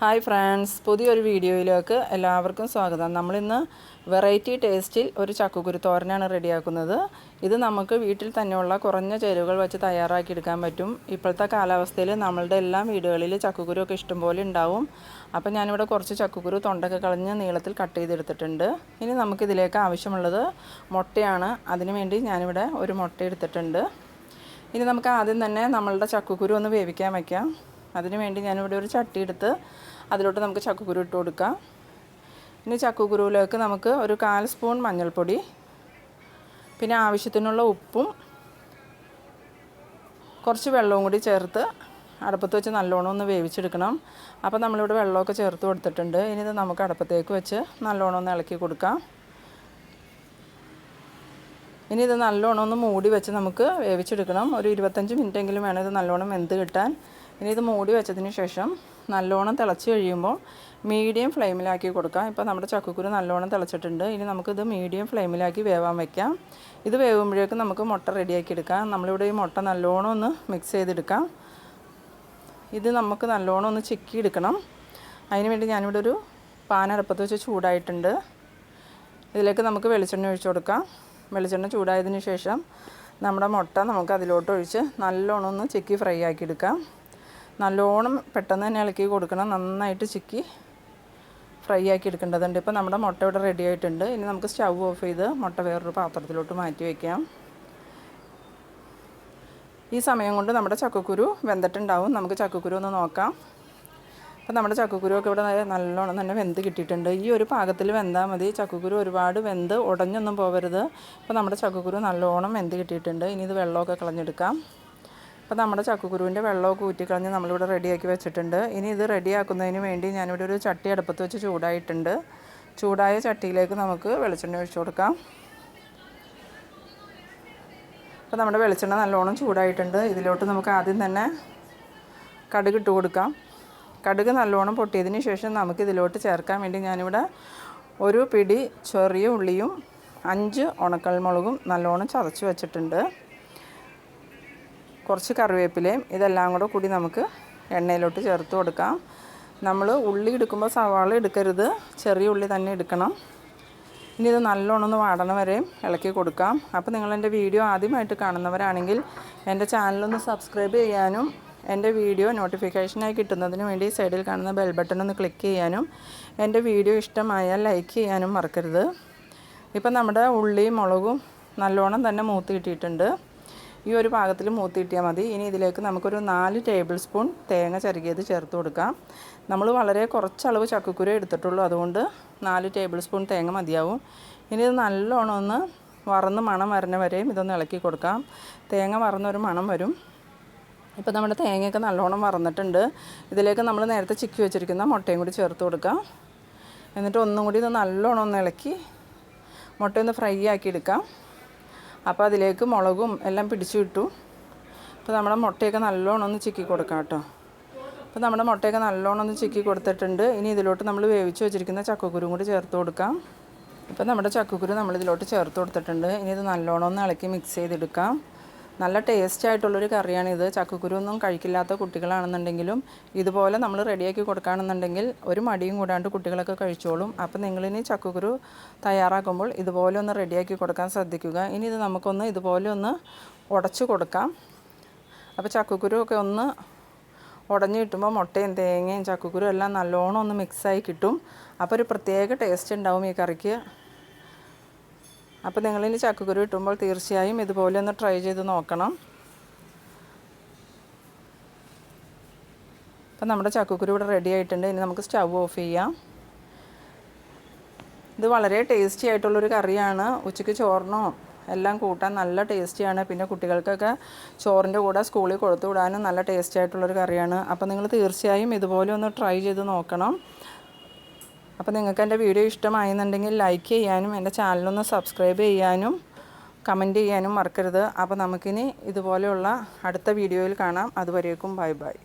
Hi friends പുതിയൊരു വീഡിയോയിലേക്ക് എല്ലാവർക്കും സ്വാഗതം. നമ്മളിന്ന് വെറൈറ്റി ടേസ്റ്റിൽ ഒരു ചക്കുകുരു തോരനാണ് റെഡിയാക്കുന്നത്. ഇത് നമുക്ക് വീട്ടിൽ തന്നെയുള്ള കുറഞ്ഞ ചേരുവകൾ വെച്ച് തയ്യാറാക്കിയെടുക്കാൻ പറ്റും. ഇപ്പോഴത്തെ കാലാവസ്ഥയിൽ നമ്മളുടെ എല്ലാ വീടുകളിൽ ചക്കക്കുരു ഒക്കെ ഇഷ്ടംപോലെ ഉണ്ടാവും. അപ്പോൾ ഞാനിവിടെ കുറച്ച് ചക്കുകുരു തൊണ്ടൊക്കെ കളഞ്ഞ് നീളത്തിൽ കട്ട് ചെയ്തെടുത്തിട്ടുണ്ട്. ഇനി നമുക്കിതിലേക്ക് ആവശ്യമുള്ളത് മുട്ടയാണ്. അതിനുവേണ്ടി ഞാനിവിടെ ഒരു മുട്ട എടുത്തിട്ടുണ്ട്. ഇനി നമുക്ക് ആദ്യം തന്നെ നമ്മളുടെ ചക്കുകുരു ഒന്ന് വേവിക്കാൻ വയ്ക്കാം അതിന് വേണ്ടി ഞാനിവിടെ ഒരു ചട്ടി എടുത്ത് അതിലോട്ട് നമുക്ക് ചക്കക്കുരു ഇട്ട് കൊടുക്കാം. ഇനി ചക്കക്കുരുവിലേക്ക് നമുക്ക് ഒരു കാൽ സ്പൂൺ മഞ്ഞൾപ്പൊടി പിന്നെ ആവശ്യത്തിനുള്ള ഉപ്പും കുറച്ച് വെള്ളവും കൂടി ചേർത്ത് അടുപ്പത്ത് വെച്ച് നല്ലോണം ഒന്ന് വേവിച്ചെടുക്കണം. അപ്പോൾ നമ്മളിവിടെ വെള്ളമൊക്കെ ചേർത്ത് കൊടുത്തിട്ടുണ്ട്. ഇനി ഇത് നമുക്ക് അടുപ്പത്തേക്ക് വെച്ച് നല്ലോണം ഒന്ന് ഇളക്കി കൊടുക്കാം. ഇനി ഇത് നല്ലോണം ഒന്ന് മൂടി വെച്ച് നമുക്ക് വേവിച്ചെടുക്കണം. ഒരു ഇരുപത്തഞ്ച് മിനിറ്റെങ്കിലും വേണം ഇത് നല്ലോണം വെന്ത് കിട്ടാൻ. ഇനി ഇത് മൂടി വെച്ചതിന് ശേഷം നല്ലോണം തിളച്ച് കഴിയുമ്പോൾ മീഡിയം ഫ്ലെയിമിലാക്കി കൊടുക്കാം. ഇപ്പോൾ നമ്മുടെ ചക്കക്കുരു നല്ലോണം തിളച്ചിട്ടുണ്ട്. ഇനി നമുക്കിത് മീഡിയം ഫ്ലെയിമിലാക്കി വേവാൻ വെക്കാം. ഇത് വേവുമ്പോഴേക്കും നമുക്ക് മുട്ട റെഡിയാക്കി എടുക്കാം. നമ്മളിവിടെ ഈ മുട്ട നല്ലോണം ഒന്ന് മിക്സ് ചെയ്തെടുക്കാം. ഇത് നമുക്ക് നല്ലോണം ഒന്ന് ചിക്കി എടുക്കണം അതിന് വേണ്ടി ഞാനിവിടെ ഒരു പാൻ അടുപ്പത്ത് വെച്ച് ചൂടായിട്ടുണ്ട്. ഇതിലേക്ക് നമുക്ക് വെളിച്ചെണ്ണ ഒഴിച്ചു കൊടുക്കാം. വെളിച്ചെണ്ണ ചൂടായതിന് ശേഷം നമ്മുടെ മുട്ട നമുക്ക് അതിലോട്ട് ഒഴിച്ച് നല്ലോണം ഒന്ന് ചിക്കി ഫ്രൈ ആക്കി എടുക്കാം. നല്ലോണം പെട്ടെന്ന് തന്നെ ഇളക്കി കൊടുക്കണം. നന്നായിട്ട് ചിക്കി ഫ്രൈ ആക്കി എടുക്കേണ്ടതുണ്ട്. ഇപ്പോൾ നമ്മുടെ മുട്ട ഇവിടെ റെഡി ആയിട്ടുണ്ട്. ഇനി നമുക്ക് സ്റ്റൗ ഓഫ് ചെയ്ത് മുട്ട വേറൊരു പാത്രത്തിലോട്ട് മാറ്റി വയ്ക്കാം ഈ സമയം കൊണ്ട് നമ്മുടെ ചക്കക്കുരു വെന്തിട്ടുണ്ടാവും. നമുക്ക് ചക്കക്കുരു ഒന്ന് നോക്കാം. അപ്പോൾ നമ്മുടെ ചക്കക്കുരു ഒക്കെ ഇവിടെ നല്ലോണം തന്നെ വെന്ത് കിട്ടിയിട്ടുണ്ട്. ഈ ഒരു പാകത്തിൽ വെന്താൽ മതി. ചക്കക്കുരു ഒരുപാട് വെന്ത് ഉടഞ്ഞൊന്നും പോകരുത് അപ്പോൾ നമ്മുടെ ചക്കക്കുരു നല്ലോണം വെന്ത് കിട്ടിയിട്ടുണ്ട്. ഇനി ഇത് വെള്ളമൊക്കെ കളഞ്ഞെടുക്കാം. അപ്പോൾ നമ്മുടെ ചക്കക്കുരുവിന്റെ വെള്ളമൊക്കെ ഊറ്റിക്കളഞ്ഞ് നമ്മളിവിടെ റെഡിയാക്കി വെച്ചിട്ടുണ്ട്. ഇനി ഇത് റെഡിയാക്കുന്നതിന് വേണ്ടി ഞാനിവിടെ ഒരു ചട്ടി അടുപ്പത്ത് വെച്ച് ചൂടായിട്ടുണ്ട്. ചൂടായ ചട്ടിയിലേക്ക് നമുക്ക് വെളിച്ചെണ്ണ ഒഴിച്ചു കൊടുക്കാം. അപ്പോൾ നമ്മുടെ വെളിച്ചെണ്ണ നല്ലോണം ചൂടായിട്ടുണ്ട്. ഇതിലോട്ട് നമുക്ക് ആദ്യം തന്നെ കടുക് ഇട്ട് കൊടുക്കാം. കടുക് നല്ലോണം പൊട്ടിയതിന് ശേഷം നമുക്ക് ഇതിലോട്ട് ചേർക്കാൻ വേണ്ടി ഞാനിവിടെ ഒരു പിടി ചെറിയ ഉള്ളിയും അഞ്ച് ഉണക്കൽമുളകും നല്ലോണം ചതച്ച് വെച്ചിട്ടുണ്ട്. കുറച്ച് കറിവേപ്പിലയും ഇതെല്ലാം കൂടെ കൂടി നമുക്ക് എണ്ണയിലോട്ട് ചേർത്ത് കൊടുക്കാം. നമ്മൾ ഉള്ളി എടുക്കുമ്പോൾ സവാള എടുക്കരുത്. ചെറിയ ഉള്ളി തന്നെ എടുക്കണം. ഇനി ഇത് നല്ലോണം ഒന്ന് വാടണ വരെയും ഇളക്കി കൊടുക്കാം. അപ്പോൾ നിങ്ങൾ എന്റെ വീഡിയോ ആദ്യമായിട്ട് കാണുന്നവരാണെങ്കിൽ എന്റെ ചാനലൊന്ന് സബ്സ്ക്രൈബ് ചെയ്യാനും എന്റെ വീഡിയോ നോട്ടിഫിക്കേഷനായി കിട്ടുന്നതിന് വേണ്ടി സൈഡിൽ കാണുന്ന ബെൽ ബട്ടൺ ഒന്ന് ക്ലിക്ക് ചെയ്യാനും എന്റെ വീഡിയോ ഇഷ്ടമായാൽ ലൈക്ക് ചെയ്യാനും മറക്കരുത്. ഇപ്പം നമ്മുടെ ഉള്ളിയും മുളകും നല്ലോണം തന്നെ മൂത്ത് കിട്ടിയിട്ടുണ്ട്. ഈ ഒരു പാകത്തിൽ മൂത്ത് കിട്ടിയാൽ മതി. ഇനി ഇതിലേക്ക് നമുക്കൊരു നാല് ടേബിൾ സ്പൂൺ തേങ്ങ ചരുകിയത് ചേർത്ത് കൊടുക്കാം. നമ്മൾ വളരെ കുറച്ചളവ് ചക്കക്കുരു എടുത്തിട്ടുള്ളൂ. അതുകൊണ്ട് നാല് ടേബിൾ സ്പൂൺ തേങ്ങ മതിയാവും. ഇനി ഇത് നല്ലോണം ഒന്ന് വറന്ന് മണം വരണ വരെയും ഇതൊന്ന് ഇളക്കി കൊടുക്കാം. തേങ്ങ വറന്നൊരു മണം വരും. ഇപ്പോൾ നമ്മുടെ തേങ്ങയൊക്കെ നല്ലോണം വറന്നിട്ടുണ്ട്. ഇതിലേക്ക് നമ്മൾ നേരത്തെ ചിക്കി വെച്ചിരിക്കുന്ന മുട്ടയും കൂടി ചേർത്ത് കൊടുക്കാം. എന്നിട്ട് ഒന്നും കൂടി ഇത് നല്ലോണം ഒന്ന് ഇളക്കി മുട്ടയൊന്ന് ഫ്രൈ ആക്കി എടുക്കാം. അപ്പോൾ അതിലേക്ക് മുളകും എല്ലാം പിടിച്ചു വിട്ടു അപ്പോൾ നമ്മുടെ മുട്ടയൊക്കെ നല്ലോണം ഒന്ന് ചിക്കി കൊടുക്കാം കേട്ടോ. അപ്പോൾ നമ്മുടെ മുട്ടയൊക്കെ നല്ലോണം ഒന്ന് ചിക്കി കൊടുത്തിട്ടുണ്ട്. ഇനി ഇതിലോട്ട് നമ്മൾ വേവിച്ച് വെച്ചിരിക്കുന്ന ചക്കക്കുരും കൂടി ചേർത്ത് കൊടുക്കാം. ഇപ്പോൾ നമ്മുടെ ചക്കക്കുരു നമ്മൾ ഇതിലോട്ട് ചേർത്ത് കൊടുത്തിട്ടുണ്ട്. ഇനി ഇത് നല്ലോണം ഒന്ന് ഇളക്കി മിക്സ് ചെയ്തെടുക്കാം. നല്ല ടേസ്റ്റ് ആയിട്ടുള്ളൊരു ഇത് ചക്കക്കുരു ഒന്നും കഴിക്കില്ലാത്ത കുട്ടികളാണെന്നുണ്ടെങ്കിലും ഇതുപോലെ നമ്മൾ റെഡിയാക്കി കൊടുക്കുകയാണെന്നുണ്ടെങ്കിൽ ഒരു മടിയും കൂടാണ്ട് കുട്ടികളൊക്കെ കഴിച്ചോളും. അപ്പോൾ നിങ്ങളിനി ചക്കക്കുരു തയ്യാറാക്കുമ്പോൾ ഇതുപോലെ ഒന്ന് റെഡിയാക്കി കൊടുക്കാൻ ശ്രദ്ധിക്കുക. ഇനി ഇത് നമുക്കൊന്ന് ഇതുപോലെ ഒന്ന് ഉടച്ചു കൊടുക്കാം. അപ്പോൾ ചക്കക്കുരു ഒക്കെ ഒന്ന് ഉടഞ്ഞു കിട്ടുമ്പോൾ മുട്ടയും തേങ്ങയും ചക്കക്കുരു എല്ലാം നല്ലോണം ഒന്ന് മിക്സായി കിട്ടും. അപ്പോൾ ഒരു പ്രത്യേക ടേസ്റ്റ് ഉണ്ടാവും ഈ കറിക്ക്. അപ്പോൾ നിങ്ങളിനി ചക്കക്കുരു കിട്ടുമ്പോൾ തീർച്ചയായും ഇതുപോലെ ഒന്ന് ട്രൈ ചെയ്ത് നോക്കണം. അപ്പം നമ്മുടെ ചക്കക്കുരു ഇവിടെ റെഡി ആയിട്ടുണ്ട്. ഇനി നമുക്ക് സ്റ്റവ് ഓഫ് ചെയ്യാം. ഇത് വളരെ ടേസ്റ്റി ആയിട്ടുള്ളൊരു കറിയാണ്. ഉച്ചയ്ക്ക് ചോറിനോ എല്ലാം കൂട്ടാൻ നല്ല ടേസ്റ്റിയാണ് പിന്നെ കുട്ടികൾക്കൊക്കെ ചോറിന്റെ കൂടെ സ്കൂളിൽ കൊടുത്തു വിടാനും നല്ല ടേസ്റ്റി ആയിട്ടുള്ളൊരു കറിയാണ്. അപ്പോൾ നിങ്ങൾ തീർച്ചയായും ഇതുപോലെ ഒന്ന് ട്രൈ ചെയ്ത് നോക്കണം. അപ്പോൾ നിങ്ങൾക്ക് എന്റെ വീഡിയോ ഇഷ്ടമായെന്നുണ്ടെങ്കിൽ ലൈക്ക് ചെയ്യാനും എന്റെ ചാനലൊന്ന് സബ്സ്ക്രൈബ് ചെയ്യാനും കമന്റ് ചെയ്യാനും മറക്കരുത്. അപ്പോൾ നമുക്കിനി ഇതുപോലെയുള്ള അടുത്ത വീഡിയോയിൽ കാണാം. അതുവരേക്കും ബൈ ബൈ